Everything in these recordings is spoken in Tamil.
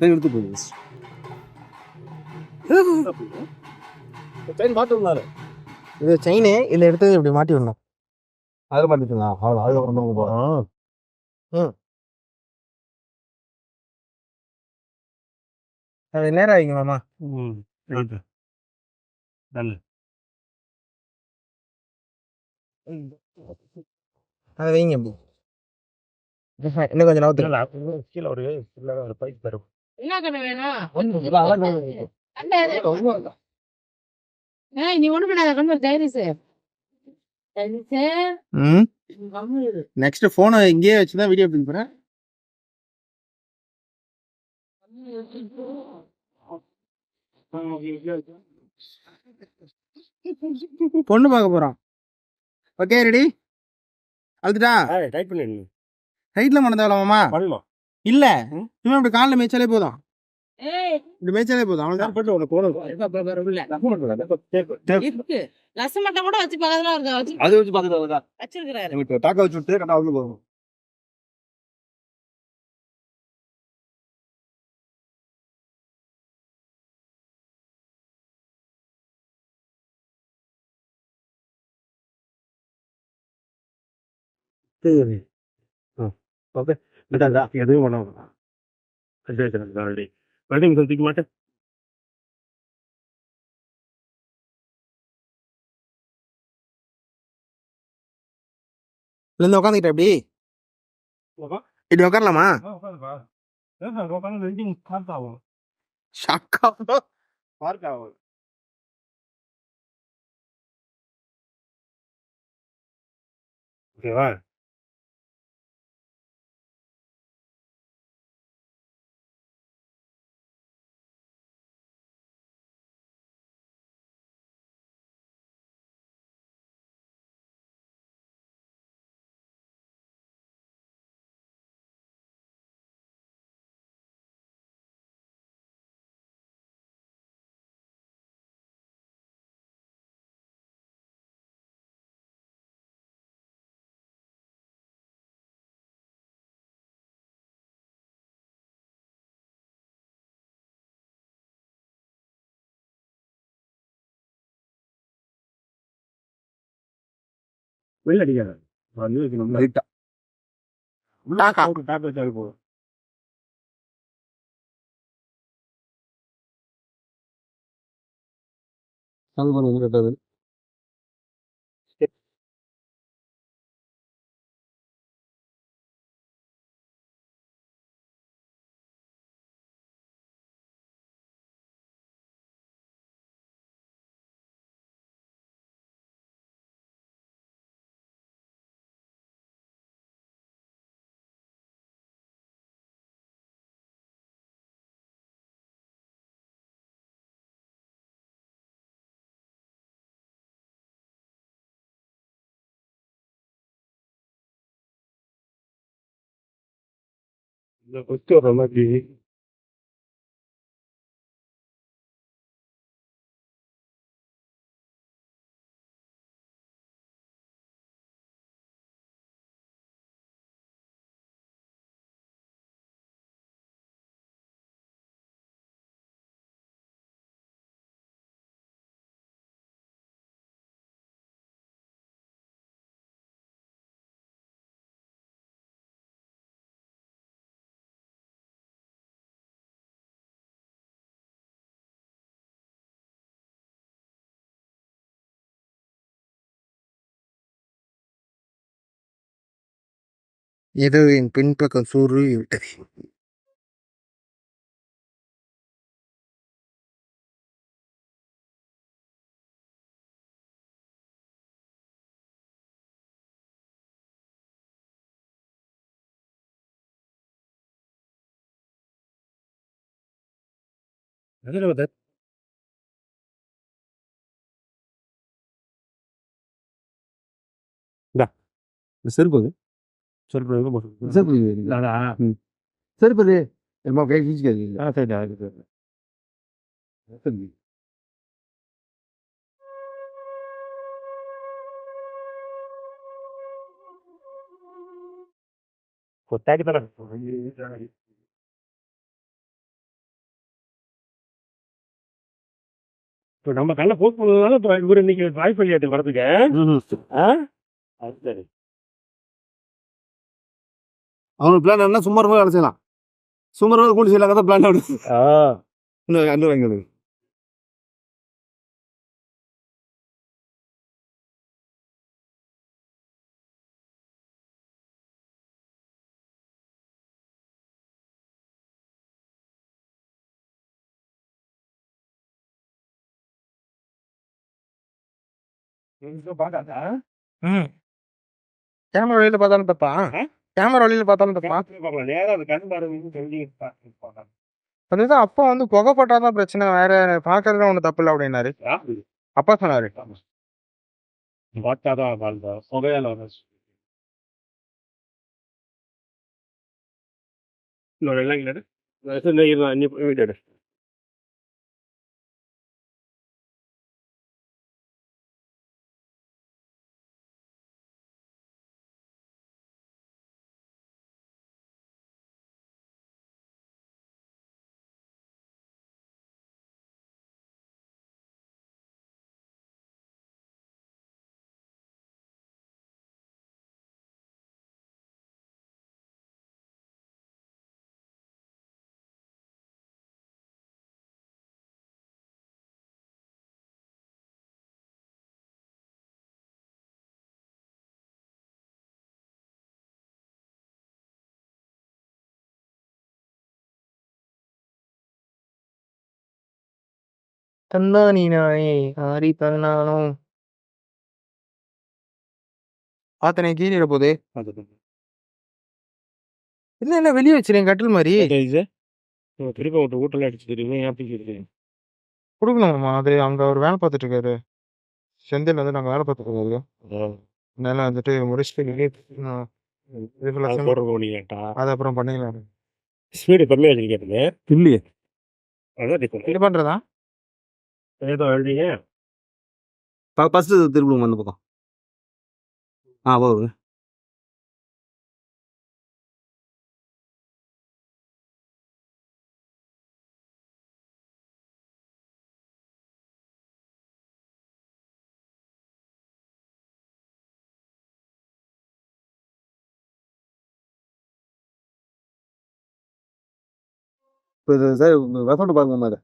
எடுத்து போகுது செயின் மாட்டு இருந்தாரு இது செயின் இதில் எடுத்து இப்படி மாட்டி விடணும். அதில் மாட்டிக்கலாம் அவ்வளோ அதுக்கப்புறம் தான் போகிறோம் அது நேரம் ஆகிங்க மாமா. ம் நல்ல அதை வைங்க இன்னும் கொஞ்சம் நவுத்து. கீழே ஒரு கீழே ஒரு பைப் தரும் என்ன கண்ணு வேணும்? ஏய், நீ ஒண்ணு பண்ணாத கண்ணு டைரிஸ் ம்? நெக்ஸ்ட் ஃபோனை இங்கேயே வச்சு தான் வீடியோ போகிறேன் பொண்ணு பார்க்க போகிறோம் ஓகே ரெடி அழுதுட்டா? டைட் பண்ணி ரைட்டில் மணந்த மாமா. பண்ணலாம் இல்ல. சும்மா இப்படி காலில் மேய்ச்சாலே போதும். ஏய். இப்படி மேய்ச்சாலே போதும். அவ்வளோதான் போட்டு உனக்கு போகணும் இருக்கு. ரசம் மட்டும் கூட வச்சு பக்கத்துல வச்சு அது வச்சு பார்த்துட்டு வச்சிருக்கிறாரு. தாக்க வச்சு விட்டு கரெக்டாக வந்து போகும் சரி ஆ ஓகே விட்டாதா எதுவும் பண்ண சரி ஆல்ரெடி வெல்டிங் தூக்க மாட்டேன் இருந்து உட்காந்துக்கிட்ட எப்படி இப்படி உட்காரலாமா ஓகேவா വെള്ളടിക്കാതെ. പറഞ്ഞു വെക്കണം ടാബ്ലറ്റ് പോകും അത് പറഞ്ഞു കേട്ടത് போதும் அது பண்ண கேட்டது இந்த ஏதோ என் பின்பக்கம் சூறு விட்டது. எதில் வந்து இந்தா ಸ್ವಲ್ಪ ಸ್ವಲ್ಪ ರೀ మా కై తీసుకెళ్ళి సరే అవుతుంది కొత్తాకి తన இப்போ நம்ம கண்ணை போஸ்ட் பண்ணதுனால இவர் இன்னைக்கு வாய்ப்பு இல்லையாட்டு வரதுக்கு ஆ அவனுக்கு பிளான் என்ன சும்மா ரொம்ப வேலை செய்யலாம். சும்மா ரொம்ப கூலி செய்யலாம் தான் பிளான் ஆகுது ஆ. இன்னும் இன்னும் எங்களுக்கு பார்க்காதா ம். கேமரா வழியில பார்த்தாலும் தப்பா கேமரா வழியில பார்த்தாலும் தப்பா பார்க்கலாம். நேரா அது கண் பார்க்கலாம். அதுதான் அப்பா வந்து புகை போட்டாதான் பிரச்சனை. வேற பாக்குறதுல ஒண்ணு தப்பு இல்லை அப்படின்னாரு. அப்பா சொன்னாரு. வாட்டாதான் வாழ்ந்தா. புகையால இன்னொரு எல்லாம் இல்லை நீ வீட்டு தந்தானி நானே ஆரி தன்னானும் ஆத்தனை கீழிட போதே. இல்ல இல்ல வெளியே வச்சிருக்கேன் கட்டில் மாதிரி திருப்பி விட்டு வீட்டில் அடிச்சு தெரியுமே ஏன் கொடுக்கணுமாம்மா அது அங்க அவர் வேலை பார்த்துட்டு இருக்காரு. செந்தில் வந்து நாங்க வேலை பார்த்துட்டு இருக்காரு. அதனால வந்துட்டு முடிச்சுட்டு அது போடுற போனீங்கட்டா அது அப்புறம் பண்ணிக்கலாம் ஸ்பீடு கம்மியாக வச்சிருக்கேன் இல்லையே. இது பண்றதா? ஏதோ எழுதிங்க ஃபர்ஸ்ட் திரும்புங்க அந்த பக்கம் ஆ போகுது இப்போ சார் வசோட்டு பாருங்க மாதிரி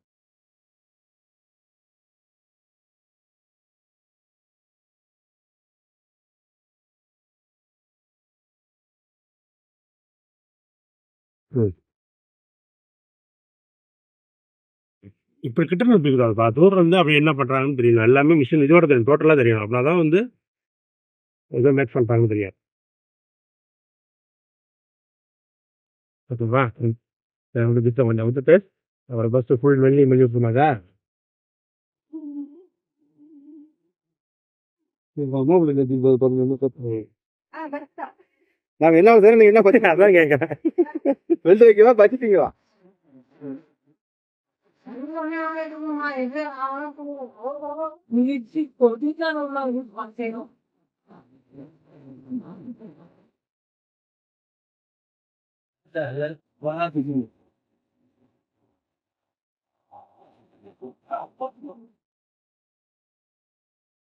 ம் இப்போ கிட்ட இருந்து இருக்காதுப்பா தூரம் இருந்து அப்படி என்ன பண்ணுறாங்கன்னு தெரியும். எல்லாமே மிஷின் இதோட தெரியும். டோட்டலாக தெரியும். அப்படின்னா வந்து ஏதோ மேக் பண்ணுறாங்கன்னு தெரியாது ஓகேவா? வந்து பிஸ்த கொஞ்சம் வந்துட்டு அப்புறம் பஸ் ஃபுல் வெள்ளி மெல்லி விட்டுருமாதா நாங்க என்ன சார் நீங்க என்ன பத்தி அதான் கேட்குறேன் வெல்ட் வைக்கவா பச்சிட்டீங்களா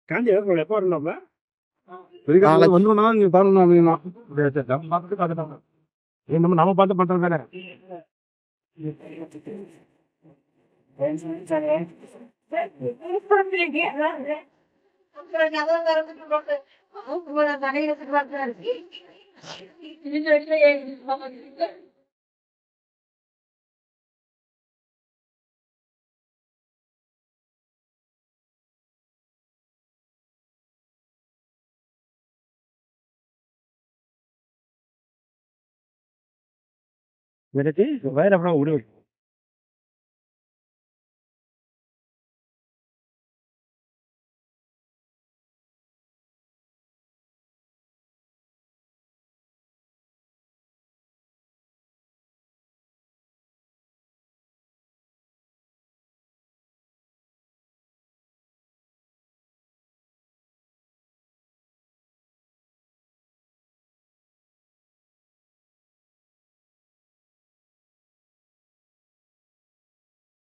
காஞ்சி எப்போ வந்துடும் நீங்க பாருங்க அப்படின்னா. நம்ம பார்த்துட்டு பார்த்துட்டாங்க நம்ம நம்ம பார்த்து பண்ணுறது தானே எனக்கு வயிறு அப்புறம் விடு